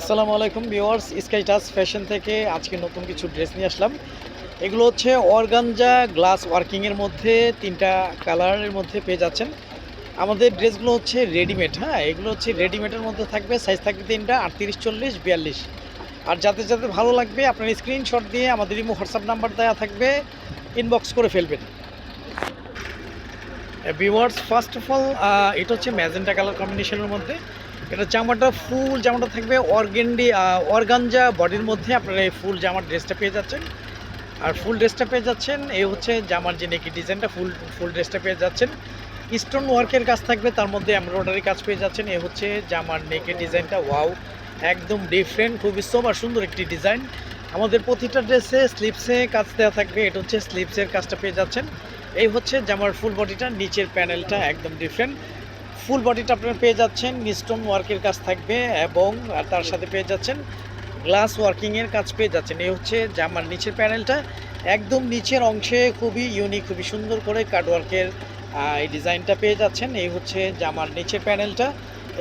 আসসালামু আলাইকুম viewers sky touch fashion থেকে আজকে নতুন কিছু ড্রেস নিয়ে আসলাম। এগুলো হচ্ছে অর্গানজা গ্লাস ওয়ার্কিংয়ের মধ্যে তিনটা কালারের মধ্যে পেয়ে যাচ্ছেন। আমাদের ড্রেসগুলো হচ্ছে রেডিমেড হ্যাঁ? এগুলো হচ্ছে রেডিমেডের মধ্যে থাকবে সাইজ থাকবে তিনটা, আটত্রিশ, চল্লিশ, বিয়াল্লিশ। আর যাতে যাতে ভালো লাগবে, আপনার স্ক্রিনশট দিয়ে আমাদের ইমো হোয়াটসঅ্যাপ নাম্বার দেওয়া থাকবে ইনবক্স করে ফেলবেন। ভিউয়ার্স ফার্স্ট অফ অল এটা হচ্ছে ম্যাজেন্টা কালার কম্বিনেশনের মধ্যে। এটা জামাটা ফুল জামাটা থাকবে অর্গেন্ডি অর্গানজা বডির মধ্যে আপনারা এই ফুল জামার ড্রেসটা পেয়ে যাচ্ছেন। আর ফুল ড্রেসটা পেয়ে যাচ্ছেন, এই হচ্ছে জামার যে নেকি ডিজাইনটা, ফুল ফুল ড্রেসটা পেয়ে যাচ্ছেন। স্টোন ওয়ার্কের কাজ থাকবে, তার মধ্যে এমব্রয়ডারি কাজ পেয়ে যাচ্ছেন এ হচ্ছে জামার নেকের ডিজাইনটা, ওয়াও, একদম ডিফারেন্ট খুবই সোবার সুন্দর একটি ডিজাইন। আমাদের প্রতিটা ড্রেসে স্লিপসে কাজ দেওয়া থাকবে, এটা হচ্ছে স্লিপসের কাজটা পেয়ে যাচ্ছেন। এই হচ্ছে জামার ফুল বডিটা, নিচের প্যানেলটা একদম ডিফারেন্ট ফুল বডিটা আপনারা পেয়ে যাচ্ছেন মিস্টোন ওয়ার্কের কাজ থাকবে এবং তার সাথে পেয়ে যাচ্ছেন গ্লাস ওয়ার্কিংয়ের কাজ পেয়ে যাচ্ছেন। এই হচ্ছে জামার নিচের প্যানেলটা। একদম নিচের অংশে খুবই ইউনিক খুবই সুন্দর করে কার্ডওয়ার্কের এই ডিজাইনটা পেয়ে যাচ্ছেন। এই হচ্ছে জামার নিচের প্যানেলটা।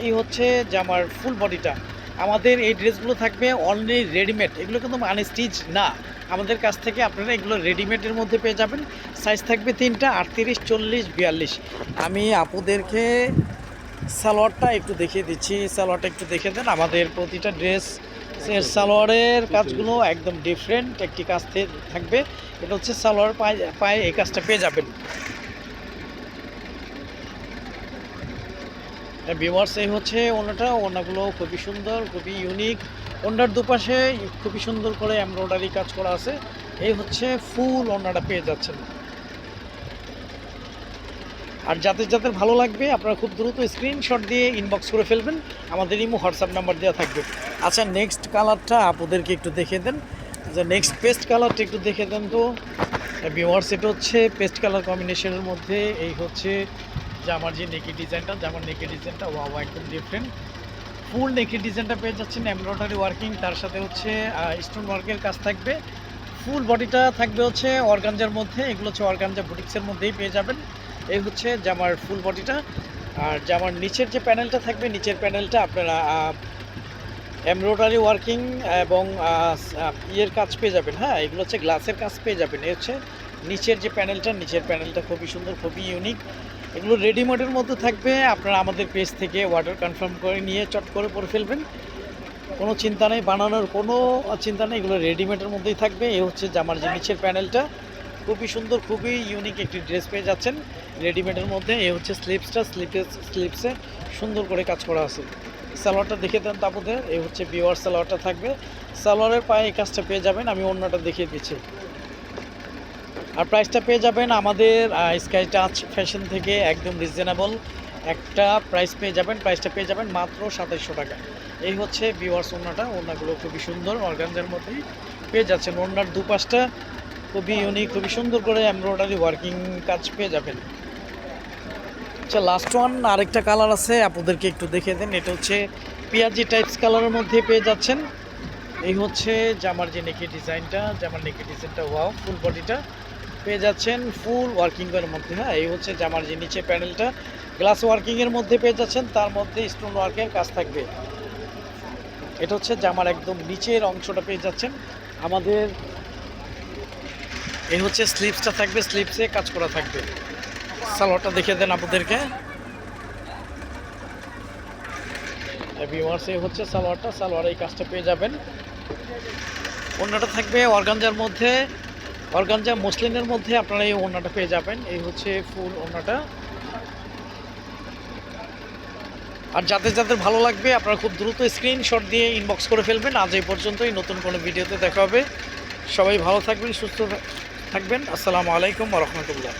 এই হচ্ছে জামার ফুল বডিটা। আমাদের এই ড্রেসগুলো থাকবে অনলি রেডিমেড এগুলো কিন্তু আনস্টিচ না। আমাদের কাছ থেকে আপনারা এগুলো রেডিমেডের মধ্যে পেয়ে যাবেন। সাইজ থাকবে তিনটা, আটত্রিশ, চল্লিশ, বিয়াল্লিশ। আমি আপুদেরকে সালোয়ারটা একটু দেখিয়ে দিচ্ছি। সালোয়ারটা একটু দেখে দেন। আমাদের প্রতিটা ড্রেস সালোয়ারের কাজগুলো একদম ডিফারেন্ট একটি কাজ থাকবে। এটা হচ্ছে সালোয়ার পায়ে পায়ে এই কাজটা পেয়ে যাবেন। ভিউয়ার্স এই হচ্ছে ওনাটা। ওনাগুলো খুবই সুন্দর, খুবই ইউনিক ওনার দুপাশে খুবই সুন্দর করে এমব্রয়ডারি কাজ করা আছে। এই হচ্ছে ফুল ওনাটা পেয়ে যাচ্ছেন। আর যাদের যাদের ভালো লাগবে, আপনারা খুব দ্রুত স্ক্রিনশট দিয়ে ইনবক্স করে ফেলবেন। আমাদের ইমো হোয়াটসঅ্যাপ নাম্বার দেওয়া থাকবে। আচ্ছা নেক্সট কালারটা আপনাদেরকে একটু দেখে দেন। যে নেক্সট পেস্ট কালারটা একটু দেখে দেন তো। ভিউয়ার্স এটা হচ্ছে পেস্ট কালার কম্বিনেশনের মধ্যে। এই হচ্ছে জামার যে নেকি ডিজাইনটা জামার নেকি ডিজাইনটা ওয়া একদম ডিফারেন্ট ফুল নেকি ডিজাইনটা পেয়ে যাচ্ছেন এমব্রয়ডারি ওয়ার্কিং তার সাথে হচ্ছে স্টোন ওয়ার্কের কাজ থাকবে। ফুল বডিটা থাকবে হচ্ছে অর্গানজার মধ্যে, এগুলো হচ্ছে অর্গানজা বুটিক্সের মধ্যেই পেয়ে যাবেন। এই হচ্ছে জামার ফুল বডিটা আর জামার নিচের যে প্যানেলটা থাকবে, নিচের প্যানেলটা আপনারা এমব্রয়ডারি ওয়ার্কিং এবং ইয়ের কাজ পেয়ে যাবেন হ্যাঁ? এগুলো হচ্ছে গ্লাসের কাজ পেয়ে যাবেন। এই হচ্ছে নিচের যে প্যানেলটা, নিচের প্যানেলটা খুবই সুন্দর, খুবই ইউনিক এগুলো রেডিমেডের মধ্যে থাকবে। আপনারা আমাদের পেজ থেকে অর্ডার কনফার্ম করে নিয়ে চট করে পরে ফেলবেন। কোনো চিন্তা নেই, বানানোর কোনো চিন্তা নেই, এগুলো রেডিমেডের মধ্যেই থাকবে। এ হচ্ছে জামার যে নিচের প্যানেলটা, খুবই সুন্দর, খুবই ইউনিক একটি ড্রেস পেয়ে যাচ্ছেন রেডিমেডের মধ্যে। এ হচ্ছে স্লিপসটা স্লিপে স্লিপসে সুন্দর করে কাজ করা আছে। সালোয়ারটা দেখে দেন তাপদের, এ হচ্ছে বিওয়ার সালোয়ারটা থাকবে। সালোয়ারের পায়ে এই কাজটা পেয়ে যাবেন, আমি অন্যটা দেখিয়ে দিচ্ছি। আর প্রাইসটা পেয়ে যাবেন আমাদের স্কাই টাচ ফ্যাশন থেকে একদম রিজনেবল একটা প্রাইস পেয়ে যাবেন প্রাইসটা পেয়ে যাবেন মাত্র সাতাইশশো টাকা। এই হচ্ছে বিওয়ার্স ওনাটা ওনাগুলো খুবই সুন্দর, অর্গানজার মধ্যেই পেয়ে যাচ্ছেন। ওনার দুপাশটা খুবই ইউনিক খুবই সুন্দর করে এমব্রয়ডারি ওয়ার্কিং কাজ পেয়ে যাবেন। আচ্ছা লাস্ট ওয়ান আরেকটা কালার আছে, আপনাদেরকে একটু দেখে দেন। এটা হচ্ছে পিয়াজি টাইপস কালারের মধ্যে পেয়ে যাচ্ছেন। এই হচ্ছে জামার যে নেকি ডিজাইনটা জামার নেকি ডিজাইনটা ওয়াও ফুল বডিটা পেয়ে যাচ্ছেন ফুল ওয়ার্কিংয়ের মধ্যে হ্যাঁ? এই হচ্ছে জামার যে নিচে প্যানেলটা, গ্লাস ওয়ার্কিংয়ের মধ্যে পেয়ে যাচ্ছেন, তার মধ্যে স্টোন ওয়ার্কের কাজ থাকবে। এটা হচ্ছে জামার একদম নিচের অংশটা পেয়ে যাচ্ছেন। আমাদের এই হচ্ছে স্লিপসটা থাকবে স্লিপসে কাজ করা থাকবে। সালোয়ারটা দেখে দেন আপনাদেরকে। ভিউয়ার্স এই হচ্ছে সালোয়ারটা, সালোয়ার এই কাজটা পেয়ে যাবেন। অন্যটা থাকবে অর্গানজার মধ্যে। অর্গানজা মুসলিনের মধ্যে আপনারা এই ওড়নাটা পেয়ে যাবেন। এই হচ্ছে ফুল ওড়নাটা। আর যাদের যাদের ভালো লাগবে, আপনারা খুব দ্রুত স্ক্রিনশট দিয়ে ইনবক্স করে ফেলবেন। আজ এই পর্যন্তই, নতুন কোনো ভিডিওতে দেখা হবে। সবাই ভালো থাকবেন, সুস্থ থাকবেন। আসসালামু আলাইকুম রহমতুল্লাহ।